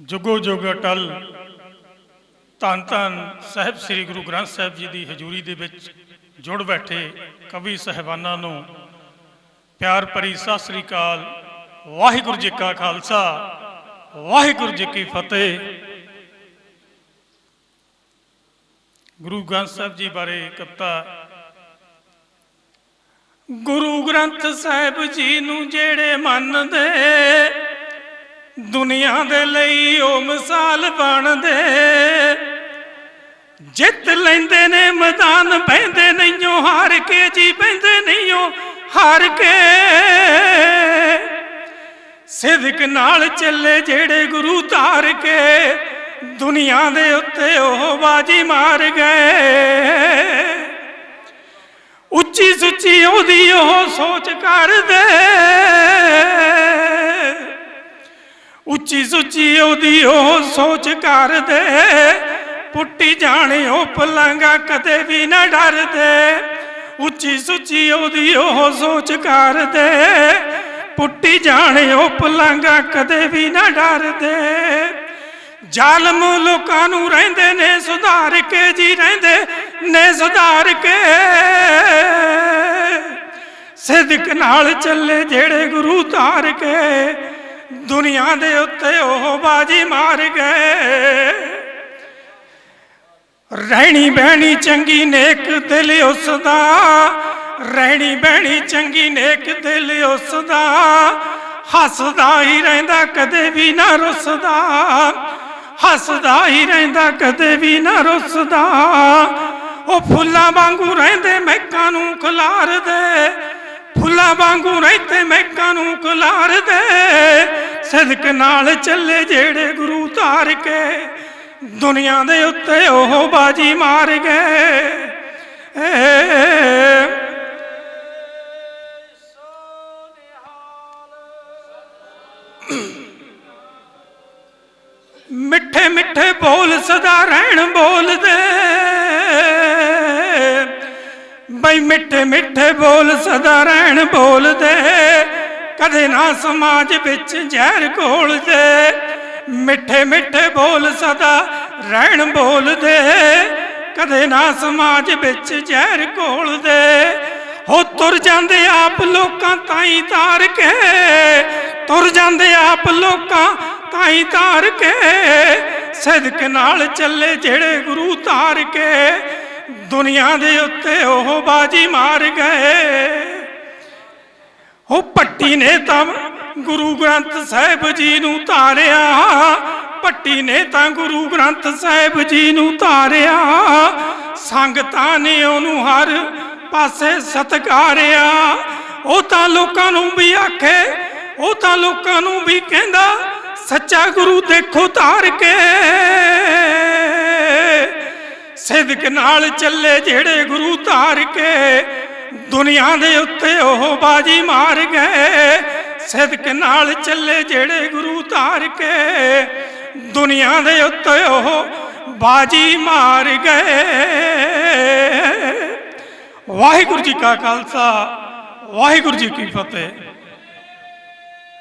ਜੁਗੋ ਜੁਗ ਅਟਲ। ਧੰਨ ਧੰਨ ਸਾਹਿਬ ਸ੍ਰੀ ਗੁਰੂ ਗ੍ਰੰਥ ਸਾਹਿਬ ਜੀ ਦੀ ਹਜ਼ੂਰੀ ਦੇ ਵਿੱਚ ਜੁੜ ਬੈਠੇ ਕਵੀ ਸਹਿਬਾਨਾਂ ਨੂੰ। ਪਿਆਰ ਭਰੀ ਸਤਿ ਸ੍ਰੀ ਅਕਾਲ। ਵਾਹਿਗੁਰੂ ਜੀ ਕਾ ਖਾਲਸਾ। ਵਾਹਿਗੁਰੂ ਜੀ ਕੀ ਫਤਿਹ। ਗੁਰੂ ਗ੍ਰੰਥ ਸਾਹਿਬ ਜੀ ਬਾਰੇ ਕਵਿਤਾ। ਗੁਰੂ ਗ੍ਰੰਥ ਸਾਹਿਬ ਜੀ ਨੂੰ ਜਿਹੜੇ ਮੰਨਦੇ ਦੁਨੀਆ ਦੇ ਲਈ ਉਹ ਮਿਸਾਲ ਬਣਦੇ। ਜਿੱਤ ਲੈਂਦੇ ਨੇ, ਮੈਦਾਨ ਬਹਿੰਦੇ ਨਹੀਂਓ, ਹਾਰ ਕੇ ਜੀ ਪੈਂਦੇ ਨਹੀਂਓ, ਹਾਰ ਕੇ। ਸਿਦਕ ਨਾਲ ਚੱਲੇ ਜਿਹੜੇ ਗੁਰੂ ਧਾਰ ਕੇ, ਦੁਨੀਆ ਦੇ ਉੱਤੇ ਉਹ ਬਾਜੀ ਮਾਰ ਗਏ। ਉੱਚੀ ਸੁੱਚੀ ਉਹਦੀ ਉਹ ਸੋਚ ਕਰਦੇ। ਉੱਚੀ ਸੁੱਚੀ ਉਹਦੀ ਉਹ ਸੋਚ ਕਰਦੇ। ਪੁੱਟੀ ਜਾਣੇ ਉਹ ਪਲੰਗਾ ਕਦੇ ਵੀ ਨਾ ਡਰਦੇ। ਉੱਚੀ ਸੁੱਚੀ ਉਹਦੀ ਉਹ ਸੋਚ ਕਰਦੇ। ਪੁੱਟੀ ਜਾਣੇ ਉਹ ਪਲੰਗਾ ਕਦੇ ਵੀ ਨਾ ਡਰਦੇ। ਜ਼ਾਲਮ ਲੋਕਾਂ ਨੂੰ ਰਹਿੰਦੇ ਨੇ, ਸੁਧਾਰ ਕੇ ਜੀ ਰਹਿੰਦੇ ਨੇ, ਸੁਧਾਰ ਕੇ। ਸਿਦਕ ਨਾਲ ਚੱਲੇ ਜਿਹੜੇ ਗੁਰੂ ਧਾਰ ਕੇ। ਦੁਨੀਆ ਦੇ ਉੱਤੇ ਉਹ ਬਾਜੀ ਮਾਰ ਗਏ। ਰਹਿਣੀ ਬਹਿਣੀ ਚੰਗੀ ਨੇਕ ਦਿਲ ਉਸ ਦਾ ਰਹਿਣੀ ਬਹਿਣੀ ਚੰਗੀ ਨੇਕ ਦਿਲ ਉਸ ਦਾ ਹੱਸਦਾ ਹੀ ਰਹਿੰਦਾ ਕਦੇ ਵੀ ਨਾ ਰੁੱਸਦਾ, ਹੱਸਦਾ ਹੀ ਰਹਿੰਦਾ ਕਦੇ ਵੀ ਨਾ ਰੁੱਸਦਾ। ਉਹ ਫੁੱਲਾਂ ਵਾਂਗੂ ਰਹਿੰਦੇ ਮਹਿਕਾਂ ਨੂੰ ਖਿਲਾਰਦੇ, ਫੁੱਲਾਂ ਵਾਂਗੂ ਰਹਿੰਦੇ ਮਹਿਕਾਂ ਨੂੰ ਖਿਲਾਰਦੇ। ਸਦਕ ਨਾਲ ਚੱਲੇ ਜਿਹੜੇ ਗੁਰੂ ਧਾਰ ਕੇ ਦੁਨੀਆ ਦੇ ਉੱਤੇ ਉਹ ਬਾਜੀ ਮਾਰ ਗਏ। ਮਿੱਠੇ ਮਿੱਠੇ ਬੋਲ ਸਦਾ ਰਹਿਣ ਬੋਲਦੇ। ਬਈ ਮਿੱਠੇ ਮਿੱਠੇ ਬੋਲ ਸਦਾ ਰਹਿਣ ਬੋਲਦੇ। ਕਦੇ ਨਾ ਸਮਾਜ ਵਿੱਚ ਜ਼ਹਿਰ ਘੋਲਦੇ ਮਿੱਠੇ ਮਿੱਠੇ ਬੋਲ ਸਦਾ ਰਹਿਣ ਬੋਲਦੇ ਕਦੇ ਨਾ ਸਮਾਜ ਵਿੱਚ ਜ਼ਹਿਰ ਘੋਲਦੇ ਹੋ ਤੁਰ ਜਾਂਦੇ ਆਪ ਲੋਕਾਂ ਤਾਈ ਤਾਰ ਕੇ। ਤੁਰ ਜਾਂਦੇ ਆਪ ਲੋਕਾਂ ਤਾਈ ਤਾਰ ਕੇ। ਸਦਕ ਨਾਲ ਚੱਲੇ ਜਿਹੜੇ ਗੁਰੂ ਤਾਰ ਕੇ। ਦੁਨੀਆ ਦੇ ਉੱਤੇ ਉਹ ਬਾਜੀ ਮਾਰ ਗਏ। ਉਹ ਭੱਟੀ ਨੇ ਤਾਂ ਗੁਰੂ ਗ੍ਰੰਥ ਸਾਹਿਬ ਜੀ ਨੂੰ ਧਾਰਿਆ। ਭੱਟੀ ਨੇ ਤਾਂ ਗੁਰੂ ਗ੍ਰੰਥ ਸਾਹਿਬ ਜੀ ਨੂੰ ਧਾਰਿਆ। ਸੰਗਤਾਂ ਨੇ ਉਹਨੂੰ ਹਰ ਪਾਸੇ ਸਤਕਾਰਿਆ। ਉਹ ਤਾਂ ਲੋਕਾਂ ਨੂੰ ਵੀ ਆਖੇ, ਉਹ ਤਾਂ ਲੋਕਾਂ ਨੂੰ ਵੀ ਕਹਿੰਦਾ, ਸੱਚਾ ਗੁਰੂ ਦੇਖੋ ਧਾਰ ਕੇ। ਸਿਦਕ ਨਾਲ ਚੱਲੇ ਜਿਹੜੇ ਗੁਰੂ ਧਾਰ ਕੇ। ਦੁਨੀਆ ਦੇ ਉੱਤੇ ਉਹ ਬਾਜੀ ਮਾਰ ਗਏ। ਸਿਦਕ ਨਾਲ ਚੱਲੇ ਜਿਹੜੇ ਗੁਰੂ ਧਾਰ ਕੇ। ਦੁਨੀਆ ਦੇ ਉੱਤੇ ਉਹ ਬਾਜੀ ਮਾਰ ਗਏ। ਵਾਹਿਗੁਰੂ ਜੀ ਕਾ ਖਾਲਸਾ, ਵਾਹਿਗੁਰੂ ਜੀ ਕੀ ਫਤਿਹ।